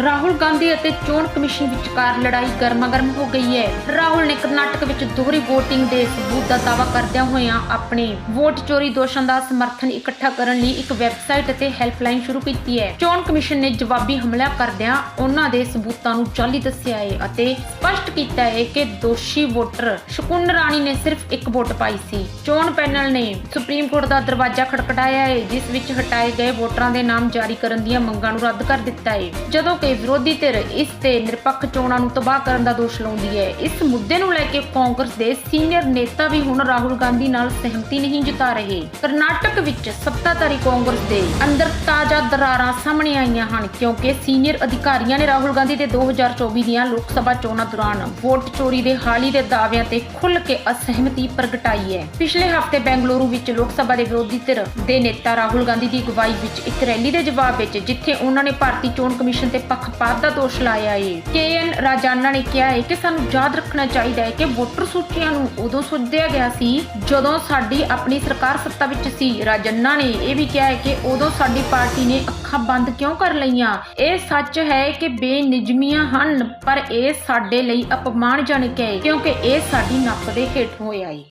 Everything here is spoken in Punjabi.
ਰਾਹੁਲ ਗਾਂਧੀ ਅਤੇ ਚੋਣ ਕਮਿਸ਼ਨ ਵਿਚਕਾਰ ਲੜਾਈ ਗਰਮਾਗਰਮ ਹੋ ਗਈ ਹੈ। ਰਾਹੁਲ ਨੇ ਕਰਨਾਟਕ ਵਿੱਚ ਦੋਹਰੀ VOTING ਦੇ ਸਬੂਤ ਦਾ ਦਾਅਵਾ ਕਰਦਿਆਂ ਹੋਇਆਂ ਆਪਣੇ ਵੋਟ ਚੋਰੀ ਦੋਸ਼ਾਂ ਦਾ ਸਮਰਥਨ ਇਕੱਠਾ ਕਰਨ ਲਈ ਇੱਕ ਵੈਬਸਾਈਟ ਅਤੇ ਹੈਲਪਲਾਈਨ ਸ਼ੁਰੂ ਕੀਤੀ ਹੈ। ਚੋਣ ਕਮਿਸ਼ਨ ਨੇ ਜਵਾਬੀ ਹਮਲਾ ਕਰਦਿਆਂ ਉਹਨਾਂ ਦੇ ਸਬੂਤਾਂ ਨੂੰ ਜਾਲੀ ਦੱਸਿਆ ਹੈ ਅਤੇ ਸਪਸ਼ਟ ਕੀਤਾ ਹੈ ਕਿ ਦੋਸ਼ੀ ਵੋਟਰ ਸ਼ਕੁਨ ਰਾਣੀ ਨੇ ਸਿਰਫ ਇੱਕ ਵੋਟ ਪਾਈ ਸੀ। ਚੋਣ ਪੈਨਲ ਨੇ ਸੁਪਰੀਮ ਕੋਰਟ ਦਾ ਦਰਵਾਜ਼ਾ ਖੜਕੜਾਇਆ ਹੈ, ਜਿਸ ਵਿੱਚ ਹਟਾਏ ਗਏ ਵੋਟਰਾਂ ਦੇ ਨਾਮ ਜਾਰੀ ਕਰਨ ਦੀਆਂ ਮੰਗਾਂ ਨੂੰ ਰੱਦ ਕਰ ਦਿੱਤਾ ਹੈ। ਜਦੋਂ ਕਿ ਵਿਰੋਧੀ ਧਿਰ ਇਸ ਤੇ ਨਿਰਪੱਖ ਚੋਣਾਂ ਨੂੰ ਤਬਾਹ ਕਰਨ ਦਾ ਦੋਸ਼ ਲਾਉਂਦੀ ਹੈ। ਇਸ ਮੁੱਦੇ ਨੂੰ ਲੈ ਕੇ ਕਾਂਗਰਸ ਦੇ ਸੀਨੀਅਰ ਨੇਤਾ ਵੀ ਹੁਣ ਰਾਹੁਲ ਗਾਂਧੀ ਨਾਲ ਸਹਿਮਤੀ ਨਹੀਂ ਜਤਾ ਰਹੇ। ਕਰਨਾਟਕ ਵਿੱਚ ਸੱਤਾਧਾਰੀ ਕਾਂਗਰਸ ਦੇ ਅੰਦਰ ਤਾਜ਼ਾ ਦਰਾਰਾਂ ਸਾਹਮਣੇ ਆਈਆਂ ਹਨ ਕਿਉਂਕਿ ਸੀਨੀਅਰ ਅਧਿਕਾਰੀਆਂ ਨੇ ਰਾਹੁਲ ਗਾਂਧੀ ਦੇ 2024 ਦੀਆਂ ਲੋਕ ਸਭਾ ਚੋਣਾਂ ਦੌਰਾਨ ਵੋਟ ਚੋਰੀ ਦੇ ਹਾਲੀ ਦੇ ਦਾਅਵਿਆਂ ਤੇ ਖੁੱਲ੍ਹ ਕੇ ਅਸਹਿਮਤੀ ਪ੍ਰਗਟਾਈ ਹੈ। ਪਿਛਲੇ ਹਫ਼ਤੇ ਬੈਂਗਲੁਰੂ ਵਿੱਚ ਲੋਕ ਸਭਾ ਦੇ ਵਿਰੋਧੀ ਧਿਰ ਦੇ ਨੇਤਾ ਰਾਹੁਲ ਗਾਂਧੀ ਦੀ ਅਗਵਾਈ ਵਿੱਚ ਇੱਕ ਰੈਲੀ ਦੇ ਜਵਾਬ ਵਿੱਚ ਜਿੱਥੇ ਉਹਨਾਂ ਨੇ ਭਾਰਤੀ ਚੋਣ ਕਮਿਸ਼ਨ ਤੇ ਪੱਖਪਾਤ ਦਾ ਦੋਸ਼ ਲਾਇਆ ਹੈ ਕੇਐਨ ਰਾਜਾਨਾ ਨੇ ਕਿਹਾ ਹੈ ਕਿ ਸਾਨੂੰ ਯਾਦ ਰੱਖਣਾ ਚਾਹੀਦਾ ਹੈ ਕਿ ਵੋਟਰ ਸੂਚੀਆਂ ਨੂੰ ਉਦੋਂ ਸੁਝਿਆ ਗਿਆ ਸੀ ਜਦੋਂ ਸਾਡੀ ਆਪਣੀ ਸਰਕਾਰ ਸੱਤਾ ਵਿੱਚ ਸੀ। ਰਾਜੰਨਾ ਨੇ ਇਹ ਵੀ ਕਿਹਾ ਹੈ ਕਿ ਉਦੋਂ ਸਾਡੀ ਪਾਰਟੀ ਨੇ ਅੱਖਾਂ ਬੰਦ ਕਿਉਂ ਕਰ ਲਈਆਂ? ਇਹ ਸੱਚ ਹੈ ਕਿ ਬੇਨਿਜਮੀਆਂ ਹਨ, ਪਰ ਇਹ ਸਾਡੇ ਲਈ ਅਪਮਾਨਜਨਕ ਹੈ ਕਿਉਂਕਿ ਇਹ ਸਾਡੀ ਨੱਕ ਦੇ ਹੇਠ ਹੋਇਆ ਹੈ